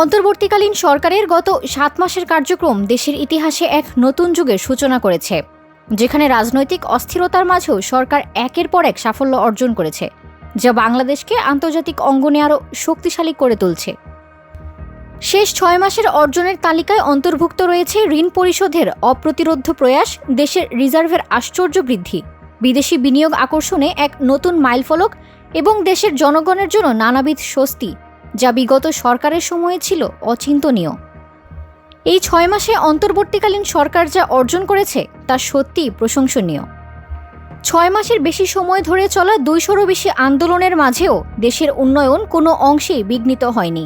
অন্তর্বর্তীকালীন সরকারের গত সাত মাসের কার্যক্রম দেশের ইতিহাসে এক নতুন যুগের সূচনা করেছে, যেখানে রাজনৈতিক অস্থিরতার মাঝেও সরকার একের পর এক সাফল্য অর্জন করেছে, যা বাংলাদেশকে আন্তর্জাতিক অঙ্গনে আরও শক্তিশালী করে তুলছে। শেষ ছয় মাসের অর্জনের তালিকায় অন্তর্ভুক্ত রয়েছে ঋণ পরিশোধের অপ্রতিরোধ্য প্রয়াস, দেশের রিজার্ভের আশ্চর্য বৃদ্ধি, বিদেশি বিনিয়োগ আকর্ষণে এক নতুন মাইলফলক এবং দেশের জনগণের জন্য নানাবিধ স্বস্তি। বিগত সরকারের সময়ে ছিল অচিন্তনীয়। এই ছয় মাসে অন্তর্বর্তীকালীন সরকার যা অর্জন করেছে, তা সত্যিই প্রশংসনীয়। ছয় মাসের বেশি সময় ধরে চলা দুইশোরও বেশি আন্দোলনের মাঝেও দেশের উন্নয়ন কোনো অংশেই বিঘ্নিত হয়নি।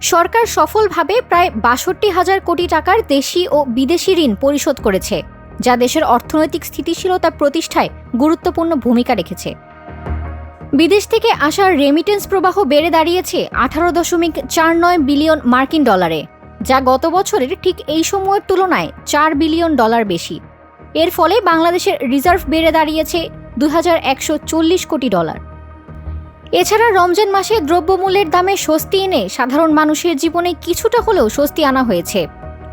সরকার সফলভাবে প্রায় বাষট্টি হাজার কোটি টাকার দেশি ও বিদেশি ঋণ পরিশোধ করেছে, যা দেশের অর্থনৈতিক স্থিতিশীলতা প্রতিষ্ঠায় গুরুত্বপূর্ণ ভূমিকা রেখেছে। বিদেশ থেকে আসার রেমিটেন্স প্রবাহ বেড়ে দাঁড়িয়েছে আঠারো দশমিক চার নয় বিলিয়ন মার্কিন ডলারে, যা গত বছরের ঠিক এই সময়ের তুলনায় চার বিলিয়ন ডলার বেশি। এর ফলে বাংলাদেশের রিজার্ভ বেড়ে দাঁড়িয়েছে দু হাজার একশো চল্লিশ কোটি ডলার। এছাড়া রমজান মাসে দ্রব্যমূল্যের দামে স্বস্তি এনে সাধারণ মানুষের জীবনে কিছুটা হলেও স্বস্তি আনা হয়েছে।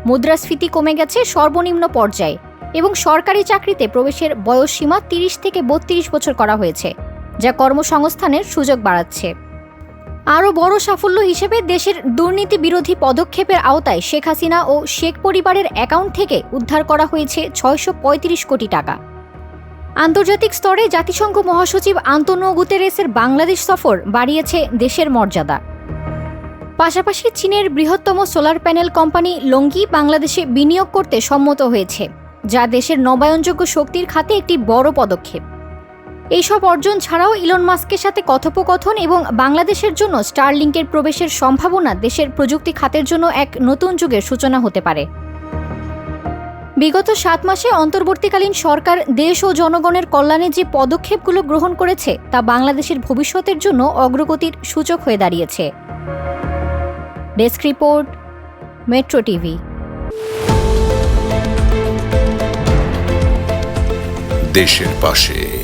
মুদ্রাস্ফীতি কমে গেছে সর্বনিম্ন পর্যায়ে এবং সরকারি চাকরিতে প্রবেশের বয়সসীমা তিরিশ থেকে বত্রিশ বছর করা হয়েছে। যা কর্মসংস্থানের সুযোগ বাড়াচ্ছে। আরও বড় সাফল্য হিসেবে দেশের দুর্নীতি বিরোধী পদক্ষেপের আওতায় শেখ হাসিনা ও শেখ পরিবারের অ্যাকাউন্ট থেকে উদ্ধার করা হয়েছে ছয়শো পঁয়ত্রিশ কোটি টাকা। আন্তর্জাতিক স্তরে জাতিসংঘ মহাসচিব আন্তোনিও গুতেরেসের বাংলাদেশ সফর বাড়িয়েছে দেশের মর্যাদা। পাশাপাশি চীনের বৃহত্তম সোলার প্যানেল কোম্পানি লঙ্গি বাংলাদেশে বিনিয়োগ করতে সম্মত হয়েছে, যা দেশের নবায়নযোগ্য শক্তির খাতে একটি বড় পদক্ষেপ। এইসব অর্জন ছাড়াও ইলন মাস্কের সাথে কথোপকথন এবং বাংলাদেশের জন্য স্টারলিংকের প্রবেশের সম্ভাবনা দেশের প্রযুক্তি খাতের জন্য এক নতুন যুগের সূচনা হতে পারে। বিগত সাত মাসে অন্তর্বর্তীকালীন সরকার দেশ ও জনগণের কল্যাণে যে পদক্ষেপগুলো গ্রহণ করেছে, তা বাংলাদেশের ভবিষ্যতের জন্য অগ্রগতির সূচক হয়ে দাঁড়িয়েছে। Desk report, metro TV. দেশের পাশে।